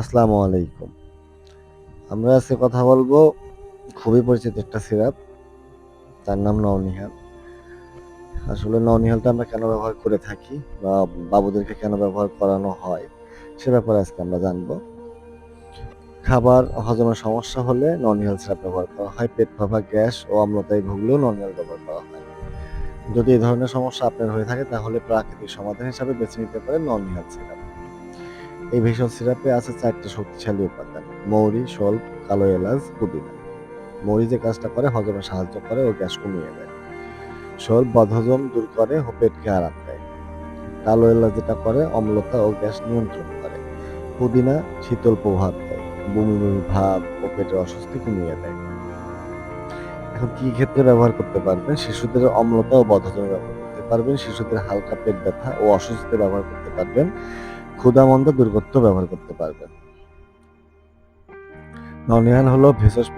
আসসালামু আলাইকুম। আমরা আজকে কথা বলব খুবই পরিচিত একটা সিরাপ, তার নাম নওনিহাল। আসলে নওনিহালটা আমরা কেন ব্যবহার করে থাকি বা বাবুদেরকে কেন ব্যবহার করানো হয়, সে ব্যাপারে আজকে আমরা জানব। খাবার হজমের সমস্যা হলে ননিহাল সিরাপ ব্যবহার করা হয়, পেট ফাঁপা গ্যাস ও অম্লতায় ভুগলেও ননিহাল ব্যবহার করা হয়। যদি এই ধরনের সমস্যা আপনার হয়ে থাকে, তাহলে প্রাকৃতিক সমাধান হিসাবে বেছে নিতে পারেন ননিহাল সিরাপ। এই ভেষজ সিরাপে আছে চারটি শক্তিশালী উপাদান, মৌরি, সল্প, কালো এলাচ, পুদিনা। মৌরি যে কাজটা করে, হজমে সাহায্য করে ও গ্যাস কমিয়ে দেয়। সল্প বদহজম দূর করে ও পেটকে আরাম দেয়। কালো এলাচ যেটা করে, অম্লতা ও গ্যাস নিয়ন্ত্রণ করে। পুদিনা শীতল প্রভাব দেয় বমি বমি ভাব ও পেটের অস্বস্তি কমিয়ে দেয়। এখন কি ক্ষেত্রে ব্যবহার করতে পারবেন? শিশুদের অম্লতা ও বদহজমে ব্যবহার করতে পারবেন, শিশুদের হালকা পেট ব্যথা ও অস্বস্তিতে ব্যবহার করতে পারবেন। ক্ষুধামন্দা দুর্গত্ব ব্যবহার করতে পারবেন ননিহাল হলো ভেষজ